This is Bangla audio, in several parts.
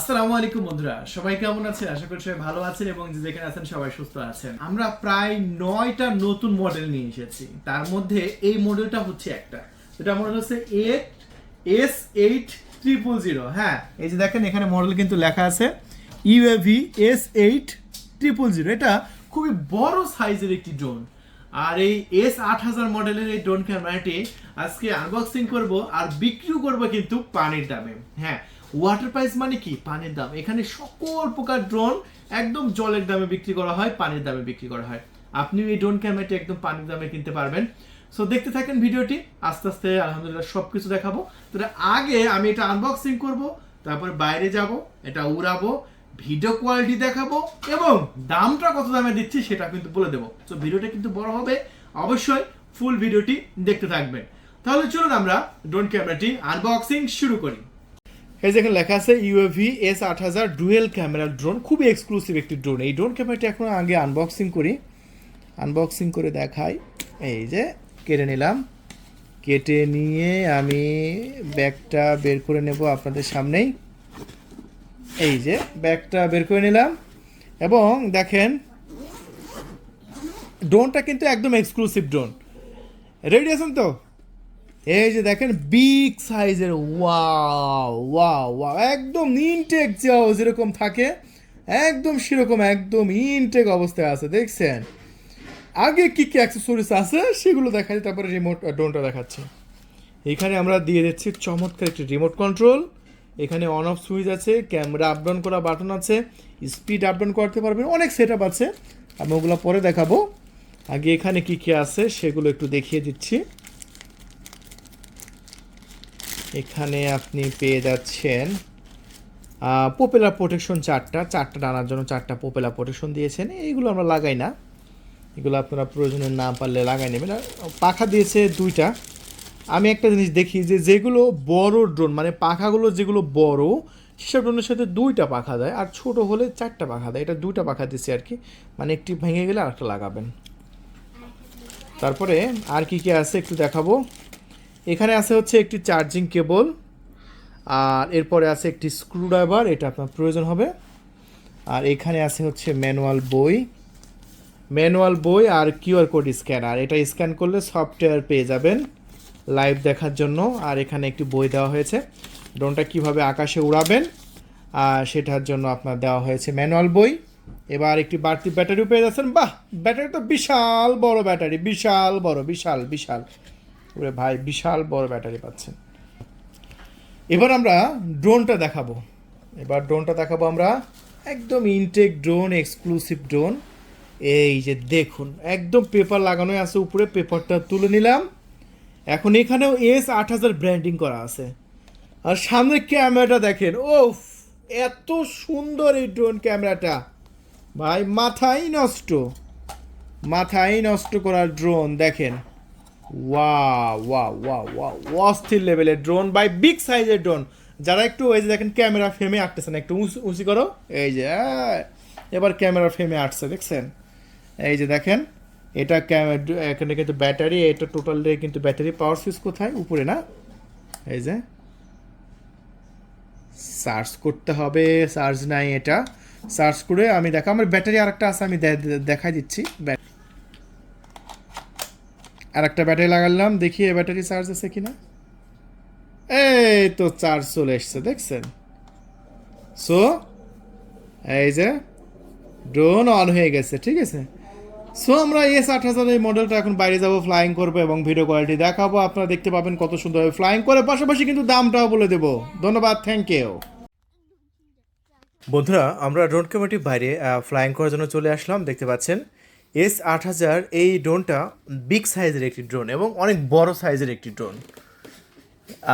আসসালামু আলাইকুম বন্ধুরা। সবাই কেমন আছেন? আশা করি সবাই ভালো আছেন এবং যে যেখানে আছেন সবাই সুস্থ আছেন। আমরা প্রায় নয়টা নতুন মডেল নিয়ে এসেছি। তার মধ্যে এই মডেলটা হচ্ছে একটা। এটা মডেল হচ্ছে eight S eight triple zero হ্যাঁ এই যে দেখেন এখানে মডেল কিন্তু লেখা আছে UAV S eight triple zero এটা খুবই বড় সাইজের একটি ড্রোন আর এই এস আট হাজার মডেলের এই ড্রোন ক্যামেরাটি আজকে আনবক্সিং করব আর বিক্রিও করব কিন্তু পানির দামে। হ্যাঁ ওয়াটার প্রাইস মানে কি? পানির দাম। এখানে সকল প্রকার ড্রোন একদম জলের দামে বিক্রি করা হয়, পানির দামে বিক্রি করা হয়। আপনিও এই ড্রোন ক্যামেরাটি একদম পানির দামে কিনতে পারবেন। সো দেখতে থাকেন ভিডিওটি। আস্তে আস্তে আলহামদুলিল্লাহ সব কিছু দেখাবো। তো আগে আমি এটা আনবক্সিং করব, তারপর বাইরে যাব, এটা উড়াবো ভিডিও কোয়ালিটি দেখাবো এবং দামটা কত দামে দিচ্ছি সেটা কিন্তু বলে দেবো। তো ভিডিওটা কিন্তু বড় হবে। অবশ্যই ফুল ভিডিওটি দেখতে থাকবেন। তাহলে চলুন আমরা ড্রোন ক্যামেরাটি আনবক্সিং শুরু করি। এই যেখানে লেখা আছে ইউএভি এস আট হাজার ডুয়েল ক্যামেরা ড্রোন খুবই এক্সক্লুসিভ একটি ড্রোন এই ড্রোন ক্যামেরাটি এখন আগে আনবক্সিং করি। আনবক্সিং করে দেখাই। এই যে, কেটে নিলাম। কেটে নিয়ে আমি ব্যাগটা বের করে নেব আপনাদের সামনেই। এই যে, ব্যাগটা বের করে নিলাম। এবং দেখেন ড্রোনটা কিন্তু একদম এক্সক্লুসিভ ড্রোন রেডি আছেন তো? এই যে দেখেন বিগ সাইজের ওয়াও ওয়াও ওয়াও একদম ইনটেক যাও যেরকম থাকে, একদম সেরকম, একদম ইনটেক অবস্থায় আছে, দেখছেন? আগে কি কি অ্যাক্সেসরিজ আছে সেগুলো দেখাচ্ছি তারপরে রিমোট ড্রোনটা দেখাচ্ছি। এখানে আমরা দিয়ে দিচ্ছি চমৎকার একটি রিমোট কন্ট্রোল এখানে অন অফ সুইচ আছে ক্যামেরা আপ ডাউন করা বাটন আছে স্পিড আপ ডাউন করতে পারবেন, অনেক সেট আছে। আমি ওগুলো পরে দেখাবো। আগে এখানে কি কি আছে সেগুলো একটু দেখিয়ে দিচ্ছি। এখানে আপনি পেয়ে যাচ্ছেন পোপেলার প্রোটেকশন চারটা। চারটা ডানার জন্য চারটা পোপেলার প্রোটেকশন দিয়েছেন। এইগুলো আমরা লাগাই না। এগুলো আপনারা প্রয়োজনে না পারলে লাগাই নেবেন। আর পাখা দিয়েছে দুইটা। আমি একটা জিনিস দেখি যে যেগুলো বড় ড্রোন মানে পাখাগুলো যেগুলো বড়, সেসব ড্রোনের সাথে দুইটা পাখা দেয় আর ছোট হলে চারটা পাখা দেয়। এটা দুইটা পাখা দিচ্ছে আর কি। মানে একটি ভেঙে গেলে আরেকটা লাগাবেন। তারপরে আর কি কি আছে একটু দেখাবো। এখানে আছে হচ্ছে একটি চার্জিং কেবল, আর এরপরে আছে একটি স্ক্রুড্রাইভার, এটা আপনার প্রয়োজন হবে। আর এখানে আছে হচ্ছে ম্যানুয়াল বই। ম্যানুয়াল বই আর কিউআর কোড স্ক্যানার, এটা স্ক্যান করলে সফটওয়্যার পেয়ে যাবেন লাইভ দেখার জন্য। আর এখানে একটি বই দেওয়া হয়েছে। ড্রোনটা কীভাবে আকাশে উড়াবেন, আর সেটার জন্য আপনার দেওয়া হয়েছে ম্যানুয়াল বই। এবার একটি বাড়তি ব্যাটারিও পেয়ে যাচ্ছেন। বাহ! ব্যাটারি তো বিশাল বড় ব্যাটারি, বিশাল বড়, বিশাল বিশাল। ওরে ভাই, বিশাল বড় ব্যাটারি পাচ্ছেন। এবার আমরা ড্রোনটা দেখাবো। এবার ড্রোনটা দেখাবো আমরা একদম ইনটেক ড্রোন এক্সক্লুসিভ ড্রোন এই যে দেখুন, একদম পেপার লাগানো আছে, উপরে পেপারটা তুলে নিলাম। এখন এখানেও এস আট হাজার ব্র্যান্ডিং করা আছে। আর সামনে ক্যামেরাটা দেখেন ও এত সুন্দর এই ড্রোন ক্যামেরাটা। ভাই, মাথাই নষ্ট। মাথাই নষ্ট করার ড্রোন দেখেন। ওয়া ওয়া ওয়া ওয়া অস্থির লেভেলের ড্রোন বাই বিগ সাইজের ড্রোন যারা একটু ওই যে দেখেন ক্যামেরা ফ্রেমে আঁকতেছেন একটু উঁচু করো। এই যে এবার ক্যামেরা ফ্রেমে আঁটছে, দেখছেন? এই যে দেখেন, এটা এখানে কিন্তু ব্যাটারি এটা টোটাল কিন্তু ব্যাটারি পাওয়ার সুইচ কোথায়? উপরে না? এই যে সার্চ করতে হবে সার্চ নাই এটা। সার্চ করে আমি দেখা, আমার ব্যাটারি আরেকটা আছে, আমি দেখাই দিচ্ছি। ব্যাট- আরেকটা ব্যাটারি লাগালাম, দেখি এ ব্যাটারি চার্জ আছে কিনা। এই তো চার্জ চলে এসছে, দেখছেন? সো এই যে ড্রোন অন হয়ে গেছে, ঠিক আছে? সো আমরা এস আট হাজার এই মডেলটা এখন বাইরে যাব ফ্লাইং করব এবং ভিডিও কোয়ালিটি দেখাবো। আপনারা দেখতে পাবেন কত সুন্দরভাবে ফ্লাইং করে, পাশাপাশি কিন্তু দামটাও বলে দেবো। ধন্যবাদ থ্যাংক ইউ বন্ধুরা, আমরা ড্রোন ক্যামেরাটির বাইরে ফ্লাইং করার জন্য চলে আসলাম, দেখতে পাচ্ছেন? এস আট হাজার এই ড্রোনটা বিগ সাইজের একটি ড্রোন এবং অনেক বড় সাইজের একটি ড্রোন।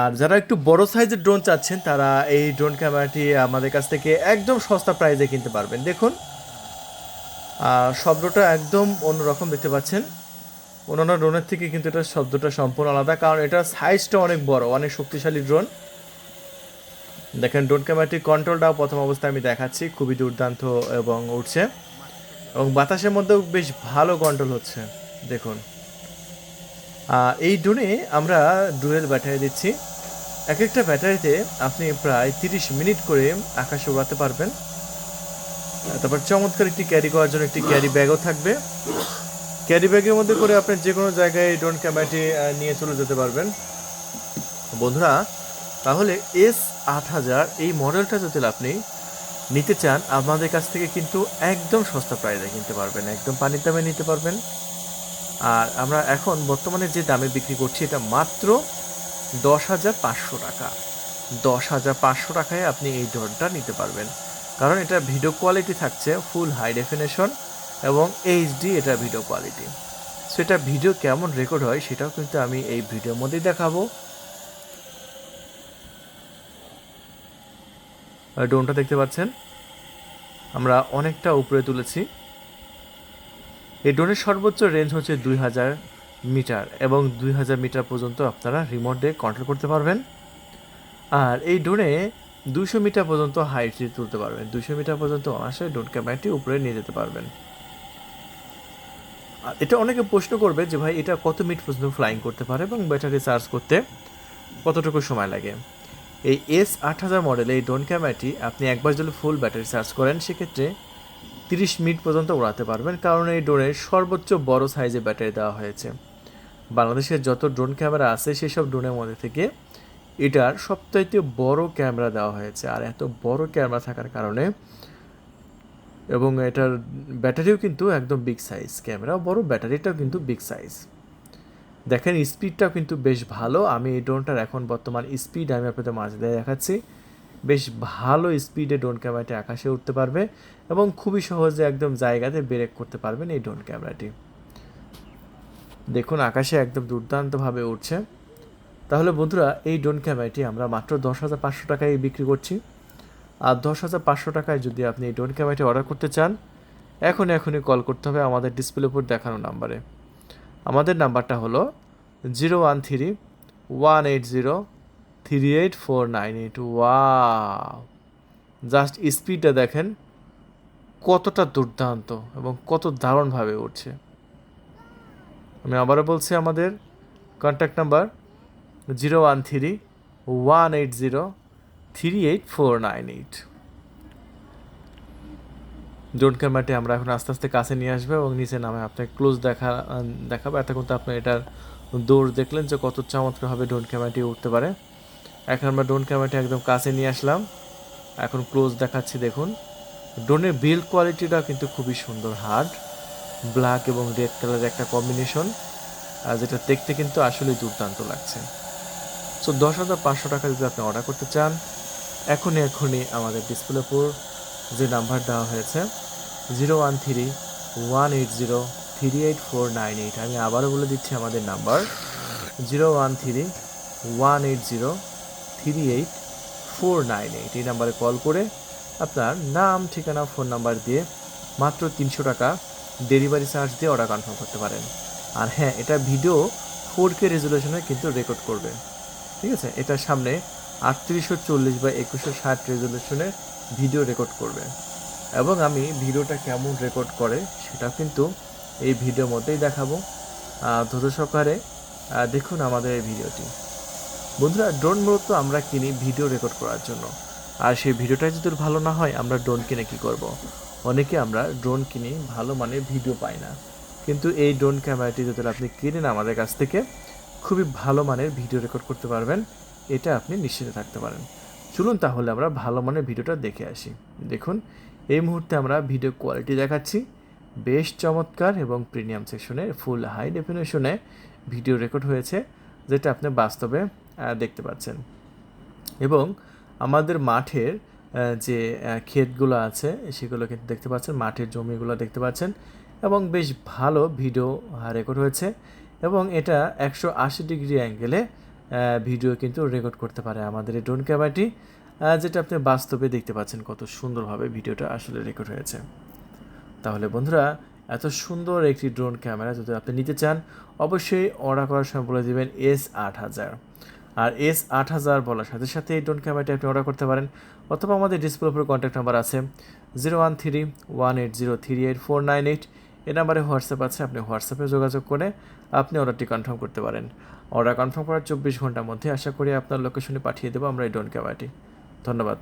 আর যারা একটু বড় সাইজের ড্রোন চাচ্ছেন, তারা এই ড্রোন ক্যামেরাটি আমাদের কাছ থেকে একদম সস্তা প্রাইজে কিনতে পারবেন। দেখুন শব্দটা একদম অন্যরকম দেখতে পাচ্ছেন। অন্যান্য ড্রোনের থেকে কিন্তু এটা শব্দটা সম্পূর্ণ আলাদা, কারণ এটা সাইজটা অনেক বড়, অনেক শক্তিশালী ড্রোন। দেখেন, ড্রোন ক্যামেরাটির কন্ট্রোলটাও প্রথম অবস্থায় আমি দেখাচ্ছি। খুবই দুর্দান্ত এবং উঠছে। এবং বাতাসের মধ্যেও বেশ ভালো কন্ট্রোল হচ্ছে, দেখুন। এই ড্রোনে আমরা ডুয়েল ব্যাটারি দিচ্ছি। এক একটা ব্যাটারিতে আপনি প্রায় তিরিশ মিনিট করে আকাশে উড়াতে পারবেন। তারপর চমৎকার একটি ক্যারি করার জন্য একটি ক্যারি ব্যাগও থাকবে। ক্যারি ব্যাগের মধ্যে করে আপনি যে কোনো জায়গায় ড্রোন ক্যামেরাটি নিয়ে চলে যেতে পারবেন। বন্ধুরা, তাহলে এস আট হাজার এই মডেলটা যদি আপনি নিতে চান, আমাদের কাছ থেকে কিন্তু একদম সস্তা প্রাইসে কিনতে পারবেন, একদম পানির দামে নিতে পারবেন। আর আমরা এখন বর্তমানে যে দামে বিক্রি করছি, এটা মাত্র দশ হাজার পাঁচশো টাকা। দশ হাজার পাঁচশো টাকায় আপনি এই ড্রোনটা নিতে পারবেন। কারণ এটা ভিডিও কোয়ালিটি থাকছে, ফুল হাই ডেফিনেশন এবং এইচডি এটা ভিডিও কোয়ালিটি। সো এটা ভিডিও কেমন রেকর্ড হয়, সেটাও কিন্তু আমি এই ভিডিওর মধ্যেই দেখাবো। ড্রোনটা দেখতে পাচ্ছেন? আমরা অনেকটা উপরে তুলেছি। এই ড্রোনের সর্বোচ্চ রেঞ্জ হচ্ছে দুই হাজার মিটার এবং দুই হাজার মিটার পর্যন্ত আপনারা রিমোট রিমোটে কন্ট্রোল করতে পারবেন। আর এই ড্রোনে দুশো মিটার পর্যন্ত হাইট তুলতে পারবেন। দুশো মিটার পর্যন্ত অনায়াসে ড্রোন ক্যামেরাটি উপরে নিয়ে যেতে পারবেন। আর এটা অনেকে প্রশ্ন করবে যে ভাই, এটা কত মিনিট পর্যন্ত ফ্লাইং করতে পারে এবং ব্যাটারি চার্জ করতে কতটুকু সময় লাগে? এই এস আট হাজার মডেলে এই ড্রোন ক্যামেরাটি আপনি একবার যদি ফুল ব্যাটারি চার্জ করেন, সেক্ষেত্রে তিরিশ মিনিট পর্যন্ত উড়াতে পারবেন। কারণ এই ড্রোনের সর্বোচ্চ বড় সাইজে ব্যাটারি দেওয়া হয়েছে। বাংলাদেশের যত ড্রোন ক্যামেরা আছে, সেসব ড্রোনের মধ্যে থেকে এটার সবচাইতে বড় ক্যামেরা দেওয়া হয়েছে। আর এত বড় ক্যামেরা থাকার কারণে এবং এটার ব্যাটারিও কিন্তু একদম বিগ সাইজ ক্যামেরা বড় ব্যাটারিটাও কিন্তু বিগ সাইজ দেখেন স্পিডটাও কিন্তু বেশ ভালো। আমি এই ড্রোনটার এখন বর্তমান স্পিড আমি আপনাদের মাঝে দিয়ে দেখাচ্ছি। বেশ ভালো স্পিডে ড্রোন ক্যামেরাটি আকাশে উঠতে পারবে এবং খুবই সহজে একদম জায়গাতে ব্রেক করতে পারবেন এই ড্রোন ক্যামেরাটি দেখুন, আকাশে একদম দুর্দান্তভাবে উঠছে। তাহলে বন্ধুরা, এই ড্রোন ক্যামেরাটি আমরা মাত্র দশ হাজার পাঁচশো টাকায় বিক্রি করছি। আর দশ হাজার পাঁচশো টাকায় যদি আপনি এই ড্রোন ক্যামেরাটি অর্ডার করতে চান এখন এখনই কল করতে হবে আমাদের ডিসপ্লে উপর দেখানো নাম্বারে আমাদের নাম্বারটা হলো zero one three one eight zero three eight four nine eight. Wow just স্পিডটা দেখেন কতটা দুর্দান্ত এবং কত দারুণভাবে উঠছে আমি আবারও বলছি আমাদের contact number zero one three one eight zero three eight four nine eight. Drone ক্যামেরাটি আমরা এখন আস্তে আস্তে কাছে নিয়ে আসব এবং নিচে নামে আপনাকে ক্লোজ দেখা, দেখাবো। এতক্ষণ তো আপনি এটার দৌড় দেখলেন যে কত চমৎকারভাবে ড্রোন ক্যামেরাটি উঠতে পারে। এখন আমরা ড্রোন ক্যামেরাটি একদম কাছে নিয়ে আসলাম। এখন ক্লোজ দেখাচ্ছি, দেখুন। ড্রোনের বিল্ড কোয়ালিটিটা কিন্তু খুবই সুন্দর হার্ড ব্ল্যাক এবং রেড কালারের একটা কম্বিনেশন আর যেটা দেখতে কিন্তু আসলে দুর্দান্ত লাগছে। সো দশ হাজার পাঁচশো টাকা যদি আপনি অর্ডার করতে চান, এখনই এখনই আমাদের ডিসপ্লে উপর যে নাম্বার দেওয়া হয়েছে zero one three one eight zero three eight four nine eight আমি আবারও বলে দিচ্ছি আমাদের number. Zero one three one eight zero three eight four nine eight এই নাম্বারে কল করে আপনার নাম, ঠিকানা, ফোন নাম্বার দিয়ে মাত্র তিনশো টাকা ডেলিভারি চার্জ দিয়ে অর্ডার কনফার্ম করতে পারেন। আর হ্যাঁ এটা ভিডিও ফোর কে রেজুলেশনে কিন্তু রেকর্ড করবে। ঠিক আছে? এটার সামনে আটত্রিশশো চল্লিশ বা একুশশো ষাট রেজুলেশনে ভিডিও রেকর্ড করবে। এবং আমি ভিডিওটা কেমন রেকর্ড করে সেটা কিন্তু এই ভিডিওর মধ্যেই দেখাবো। ধৈর্য সহকারে দেখুন আমাদের এই ভিডিওটি। বন্ধুরা ড্রোন মূলত আমরা কিনি ভিডিও রেকর্ড করার জন্য। আর সেই ভিডিওটা যদি ভালো না হয়, আমরা ড্রোন কিনে কি করব। অনেকে আমরা ড্রোন কিনি, ভালো মানের ভিডিও পাই না। কিন্তু এই ড্রোন ক্যামেরাটি যদি আপনি কিনেন আমাদের কাছ থেকে, খুবই ভালো মানের ভিডিও রেকর্ড করতে পারবেন। এটা আপনি নিশ্চিত থাকতে পারেন। চলুন তাহলে আমরা ভালো মানের ভিডিওটা দেখে আসি। দেখুন এই মুহূর্তে আমরা ভিডিও কোয়ালিটি দেখাচ্ছি। বেশ চমৎকার এবং প্রিমিয়াম সেকশনে ফুল হাই ডেফিনেশনে ভিডিও রেকর্ড হয়েছে, যেটা আপনি বাস্তবে দেখতে পাচ্ছেন। এবং আমাদের মাঠের যে ক্ষেতগুলো আছে সেগুলো কিন্তু দেখতে পাচ্ছেন, মাঠের জমিগুলো দেখতে পাচ্ছেন। এবং বেশ ভালো ভিডিও রেকর্ড হয়েছে। এবং এটা একশো আশি ডিগ্রি অ্যাঙ্গেলে ভিডিও কিন্তু রেকর্ড করতে পারে আমাদের এই ড্রোন ক্যামেরাটি যেটা আপনি বাস্তবে দেখতে পাচ্ছেন কত সুন্দরভাবে ভিডিওটা আসলে রেকর্ড হয়েছে। তাহলে বন্ধুরা, এত সুন্দর একটি ড্রোন ক্যামেরা যদি আপনি নিতে চান, অবশ্যই অর্ডার করার সময় বলে দেবেন এস আট হাজার। আর এস আট হাজার বলার সাথে সাথে এই ড্রোন ক্যামেরাটি আপনি অর্ডার করতে পারেন, অথবা আমাদের ডিসপ্লে উপরে কন্ট্যাক্ট নাম্বার আছে zero one three one eight zero three eight four nine eight এই নাম্বারে হোয়াটসঅ্যাপ আছে, আপনি হোয়াটসঅ্যাপে যোগাযোগ করে আপনি অর্ডারটি কনফার্ম করতে পারেন। অর্ডার কনফার্ম করার চব্বিশ ঘণ্টার মধ্যে আশা করি আপনার লোকেশনে পাঠিয়ে দেবো আমরা এই ড্রোন ক্যামেরাটি ধন্যবাদ।